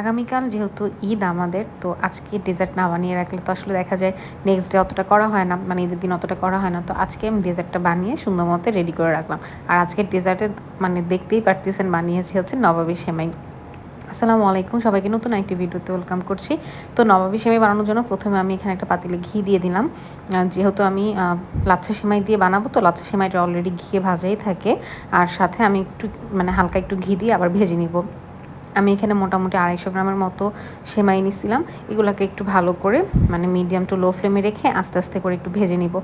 আগামীকাল যেহেতু ঈদ আমাদের, তো আজকে ডেজার্ট না বানিয়ে রাখলে তো আসলে দেখা যায় নেক্সট ডে অতটা করা হয় না মানে ঈদের দিন অতটা করা হয় না। তো আজকে আমি ডেজার্টটা বানিয়ে সুন্দর মতো রেডি করে রাখলাম। আর আজকে ডেজার্টে মানে দেখতেই পারতেছেন, বানিয়েছি হচ্ছে নবাবী সেমাই। আসসালামু আলাইকুম, সবাইকে নতুন একটি ভিডিওতে ওয়েলকাম করছি। তো নবাবী সেমাই বানানোর জন্য প্রথমে আমি এখানে একটা পাতিলে ঘি দিয়ে দিলাম। যেহেতু আমি লাচ্ছা সেমাই দিয়ে বানাবো, তো লাচ্ছা সেমাইটা অলরেডি ঘিয়ে ভাজাই থাকে। আর সাথে আমি একটু মানে হালকা একটু ঘি দিয়ে আবার ভেজে নিব। আমি এখানে মোটামুটি আড়াইশো গ্রামের মতো সেমাই নিছিলাম। এগুলোকে একটু ভালো করে মানে মিডিয়াম টু লো ফ্লেমে রেখে আস্তে আস্তে করে একটু ভেজে নিব।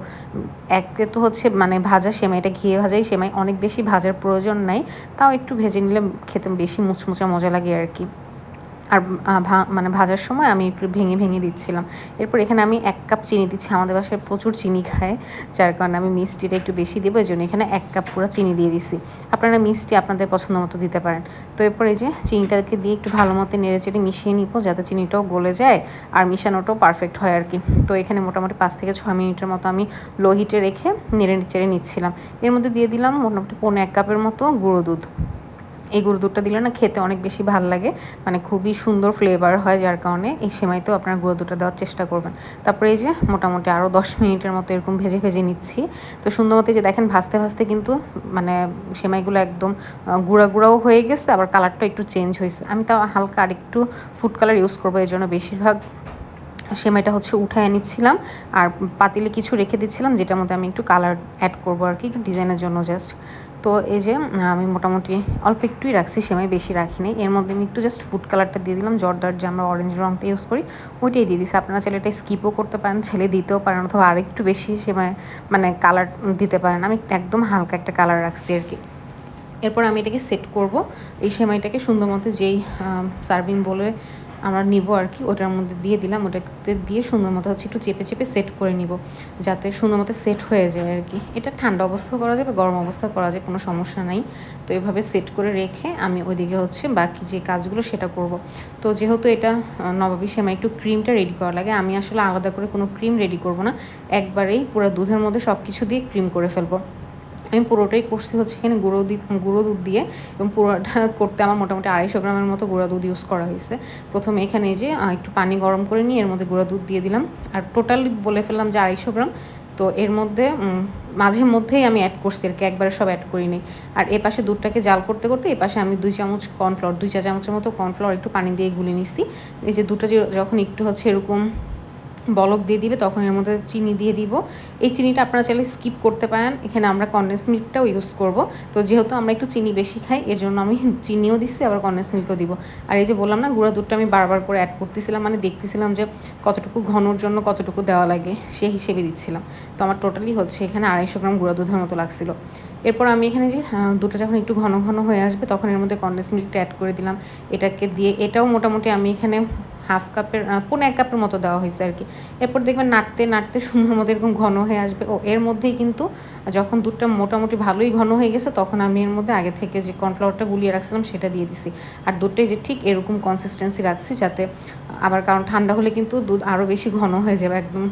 একে তো হচ্ছে মানে ভাজা সেমাইটা ঘিয়ে ভাজাই সেমাই, অনেক বেশি ভাজার প্রয়োজন নাই। তাও একটু ভেজে নিলে খেতে বেশি মুচমুচা মজা লাগে আর কি। আর মানে ভাজার সময় আমি একটু ভেঙে ভেঙে দিচ্ছিলাম। এরপর এখানে আমি এক কাপ চিনি দিচ্ছি। আমাদের বাসায় প্রচুর চিনি খায়, যার কারণে আমি মিষ্টিটা একটু বেশি দেবো। এই জন্য এখানে এক কাপ পুরো চিনি দিয়ে দিছি আপনারা মিষ্টি আপনাদের পছন্দ মতো দিতে পারেন। তো এরপর এই যে চিনিটাকে দিয়ে একটু ভালো মতো নেড়ে চেড়ে মিশিয়ে নিব, যাতে চিনিটাও গলে যায় আর মিশানোটাও পারফেক্ট হয় আর কি। তো এখানে মোটামুটি পাঁচ থেকে ছয় মিনিটের মতো আমি লো হিটে রেখে নেড়ে চেড়ে নিচ্ছিলাম। এর মধ্যে দিয়ে দিলাম মোটামুটি পনেরো এক কাপের মতো গুঁড়ো দুধ। এই গুঁড়ো দুধটা দিলে না খেতে অনেক বেশি ভালো লাগে। মানে খুবই সুন্দর ফ্লেভার হয় যার কারণে এই সেমাইতেও আপনার গুঁড়ো দুধটা দেওয়ার চেষ্টা করবেন। তারপরে এই যে মোটামুটি আরও দশ মিনিটের মতো এরকম ভেজে ভেজে নিচ্ছি। তো সুন্দর মতো যে দেখেন ভাজতে ভাজতে কিন্তু মানে সেমাইগুলো একদম গুঁড়া গুঁড়াও হয়ে গেছে, আবার কালারটা একটু চেঞ্জ হয়েছে। আমি তাও হালকা আরেকটু ফুড কালার ইউজ করব এই জন্য বেশিরভাগ সেমাইটা হচ্ছে উঠায় নিচ্ছিলাম আর পাতিলে কিছু রেখে দিচ্ছিলাম, যেটার মধ্যে আমি একটু কালার অ্যাড করব আর কি, একটু ডিজাইনের জন্য জাস্ট তো এই যে আমি মোটামুটি অল্প একটুই রাখছি, সেমাই বেশি রাখিনি। এর মধ্যে আমি একটু জাস্ট ফুড কালারটা দিয়ে দিলাম, জর্দার যে আমরা অরেঞ্জ রঙটা ইউজ করি, ওইটাই দিয়ে দিচ্ছি আপনারা ছেলেটা স্কিপও করতে পারেন, ছেলে দিতেও পারেন, অথবা আরেকটু বেশি সেমাই মানে কালার দিতে পারেন। আমি একদম হালকা একটা কালার রাখছি আর কি। এরপর আমি এটাকে সেট করব। এই সেমাইটাকে সুন্দর মতো যেই সার্ভিং বলে আমরা নিব আর কি, ওটার মধ্যে দিয়ে দিলাম, ওটাতে দিয়ে সুন্দর মতো হচ্ছে একটু চেপে চেপে সেট করে নিব, যাতে সুন্দর মতো সেট হয়ে যায় আর কি। এটা ঠান্ডা অবস্থাও করা যাবে গরম অবস্থাও করা যায়, কোনো সমস্যা নাই। তো এভাবে সেট করে রেখে আমি ওইদিকে হচ্ছে বাকি যে কাজগুলো সেটা করব। তো যেহেতু এটা নবাবী সেমাই একটু ক্রিমটা রেডি করা লাগে, আমি আসলে আলাদা করে কোনো ক্রিম রেডি করব না। একবারেই পুরো দুধের মধ্যে সব কিছু দিয়ে ক্রিম করে ফেলব। আমি পুরোটাই করছি হচ্ছে এখানে গুঁড়ো গুঁড়ো দুধ দিয়ে এবং পুরোটা করতে আমার মোটামুটি আড়াইশো গ্রামের মতো গুঁড়া দুধ ইউজ করা হয়েছে। প্রথমে এখানে যে একটু পানি গরম করে নিয়ে এর মধ্যে গুঁড়ো দুধ দিয়ে দিলাম। আর টোটালি বলে ফেললাম যে আড়াইশো গ্রাম। তো এর মধ্যে মাঝে মধ্যেই আমি অ্যাড করছি আর কি, একবারে সব অ্যাড করি করিনি আর এ পাশে দুধটাকে জাল করতে করতে এ পাশে আমি দুই চামচ কর্নফ্লাওয়ার দুই চা চামচের মতো কর্নফ্লাওয়ার একটু পানি দিয়ে গুলে নিচ্ছি এই যে দুধটা যখন একটু হচ্ছে এরকম বলক দিয়ে দিবে, তখন এর মধ্যে চিনি দিয়ে দিব। এই চিনিটা আপনারা চাইলে স্কিপ করতে পারেন। এখানে আমরা কন্ডেন্স মিল্কটাও ইউজ করব। তো যেহেতু আমরা একটু চিনি বেশি খাই, এর জন্য আমি চিনিও দিচ্ছি, আবার কন্ডেন্স মিল্কও দিব। আর এই যে বললাম না, গুঁড়া দুধটা আমি বারবার করে অ্যাড করতেছিলাম মানে দেখতেছিলাম যে কতটুকু ঘনর জন্য কতটুকু দেওয়া লাগে, সেই হিসেবে দিচ্ছিলাম। তো আমার টোটালি হচ্ছে এখানে আড়াইশো গ্রাম গুঁড়া দুধের মতো লাগছিল। এরপর আমি এখানে যে দুটো যখন একটু ঘন ঘন হয়ে আসবে, তখন এর মধ্যে কন্ডেন্স মিল্কটা অ্যাড করে দিলাম। এটাকে দিয়ে, এটাও মোটামুটি আমি এখানে হাফ কাপের পনেরো এক কাপের মতো দেওয়া হয়েছে আর কি। এরপর দেখবেন নাড়তে নাড়তে সুন্দর মতো এরকম ঘন হয়ে আসবে। ও, এর মধ্যেই কিন্তু যখন দুধটা মোটামুটি ভালোই ঘন হয়ে গেছে, তখন আমি এর মধ্যে আগে থেকে যে কর্নফ্লাওয়ারটা গুলিয়ে রাখছিলাম, সেটা দিয়ে দিছি। আর দুধটাই যে ঠিক এরকম কনসিস্টেন্সি রাখছি, যাতে আবার কারণ ঠান্ডা হলে কিন্তু দুধ আরও বেশি ঘন হয়ে যাবে একদম।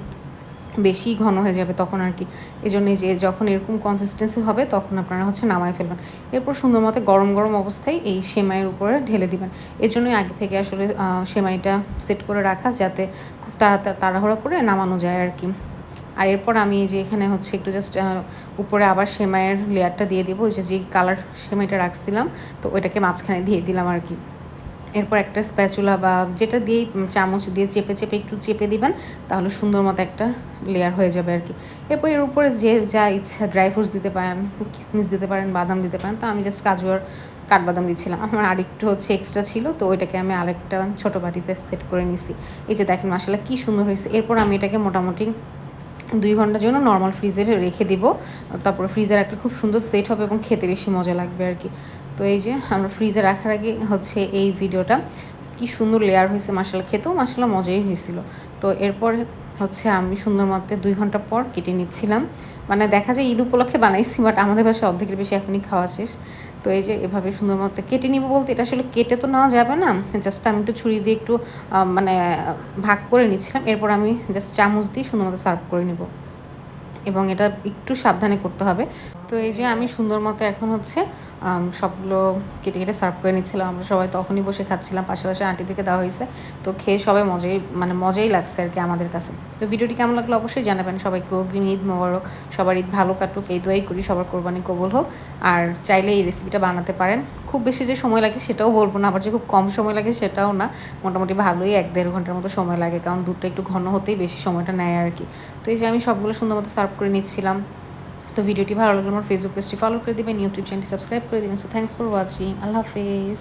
বেশি ঘন হয়ে যাবে তখন আর কি। এই জন্যে যে যখন এরকম কনসিস্টেন্সি হবে তখন আপনারা হচ্ছে নামায় ফেলবেন। এরপর সুন্দর মতো গরম গরম অবস্থায় এই সেমাইয়ের উপরে ঢেলে দিবেন। এর জন্যই আগে থেকে আসলে সেমাইটা সেট করে রাখা যাতে খুব তাড়াতাড়ি তাড়াহুড়া করে নামানো যায় আর কি। আর এরপর আমি যে এখানে হচ্ছে একটু জাস্ট উপরে আবার সেমাইয়ের লেয়ারটা দিয়ে দেবো। ওই যে যে কালার সেমাইটা রাখছিলাম, তো ওইটাকে মাঝখানে দিয়ে দিলাম আর কি। এরপর একটা স্প্যাচুলা বা যেটা দিয়েই চামচ দিয়ে চেপে চেপে একটু চেপে দিবেন, তাহলে সুন্দর মতো একটা লেয়ার হয়ে যাবে আর কি। এরপর এর উপরে যে যা ইচ্ছা ড্রাই ফ্রুটস দিতে পারেন, কিসমিস দিতে পারেন, বাদাম দিতে পারেন, তো আমি জাস্ট কাজু আর কাঠবাদাম দিচ্ছিলাম। আমার আরেকটু হচ্ছে এক্সট্রা ছিল, তো ওইটাকে আমি আরেকটা ছোটো বাটিতে সেট করে নিছি। এই যে দেখেন মশলা কী সুন্দর হয়েছে। এরপর আমি এটাকে মোটামুটি দুই ঘণ্টার জন্য নর্মাল ফ্রিজে রেখে দিব। তারপরে ফ্রিজে রাখলে খুব সুন্দর সেট হবে এবং খেতে বেশি মজা লাগবে আর কি। তো এই যে আমরা ফ্রিজে রাখার আগে হচ্ছে এই ভিডিওটা, কি সুন্দর লেয়ার হয়েছে মাসালা খেতেও মাসালা মজাই হয়েছিল। তো এরপর হচ্ছে আমি সুন্দর মতে দুই ঘণ্টা পর কেটে নিচ্ছিলাম। মানে দেখা যায় ঈদ উপলক্ষে বানাইছি বাট আমাদের বাসায় অর্ধেকের বেশি এখনই খাওয়া শেষ। তো এই যে এভাবে সুন্দর মতো কেটে নিব বলতে এটা আসলে কেটে তো নেওয়া যাবে না। জাস্ট আমি একটু ছুরি দিয়ে একটু মানে ভাগ করে নিচ্ছিলাম। এরপর আমি জাস্ট চামচ দিয়ে সুন্দর মতো সার্ভ করে নিব। এবং এটা একটু সাবধানে করতে হবে। তো এই যে আমি সুন্দর মতো এখন হচ্ছে সবগুলো কেটে কেটে সার্ভ করে নিচ্ছিলাম। আমরা সবাই তখনই বসে খাচ্ছিলাম। পাশাপাশি আন্টি থেকে দেওয়া হয়েছে। তো খেয়ে সবাই মজাই মানে মজাই লাগছে আর কি আমাদের কাছে। তো ভিডিওটি কেমন লাগল অবশ্যই জানাবেন। সবাইকে অগ্রিম ঈদ মোবারক। সবার ঈদ ভালো কাটুক। এই দোয়াই করি। সবার কোরবানি কবল হোক। আর চাইলে এই রেসিপিটা বানাতে পারেন। খুব বেশি যে সময় লাগে সেটাও বলব না, আবার যে খুব কম সময় লাগে সেটাও না। মোটামুটি ভালোই এক দেড় ঘণ্টার মতো সময় লাগে, কারণ দুধটা একটু ঘন হতেই বেশি সময়টা নেয় আর কি। তো এই যে আমি সবগুলো সুন্দর মতো সার্ভ করে নিচ্ছিলাম। তো ভিডিওটি ভালো লাগলে আমার ফেসবুক পেজটি ফলো করে দেবেন ইউটিউব চ্যানেলটি সাবস্ক্রাইব করে দেবেন। সো থ্যাংকস ফর ওয়াচিং আল্লাহ হাফেজ।